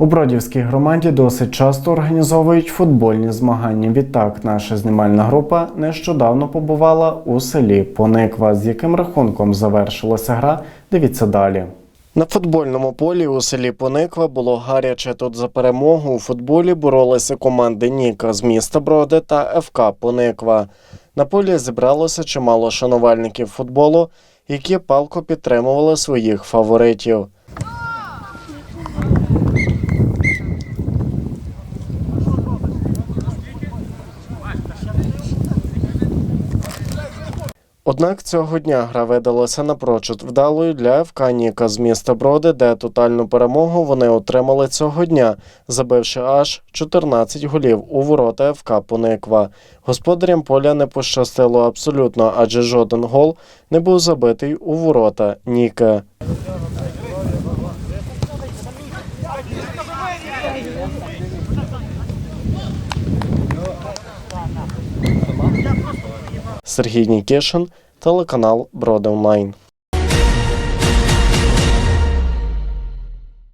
У Бродівській громаді досить часто організовують футбольні змагання. Відтак, наша знімальна група нещодавно побувала у селі Пониква, з яким рахунком завершилася гра. Дивіться далі. На футбольному полі у селі Пониква було гаряче. Тут за перемогу у футболі боролися команди Ніка з міста Броди та ФК Пониква. На полі зібралося чимало шанувальників футболу, які палко підтримували своїх фаворитів. Однак цього дня гра видалася напрочуд вдалою для ФК Ніка з міста Броди, де тотальну перемогу вони отримали цього дня, забивши аж 14 голів у ворота ФК Пониква. Господарям поля не пощастило абсолютно, адже жоден гол не був забитий у ворота Ніка. Сергій Нікішин, телеканал Броди.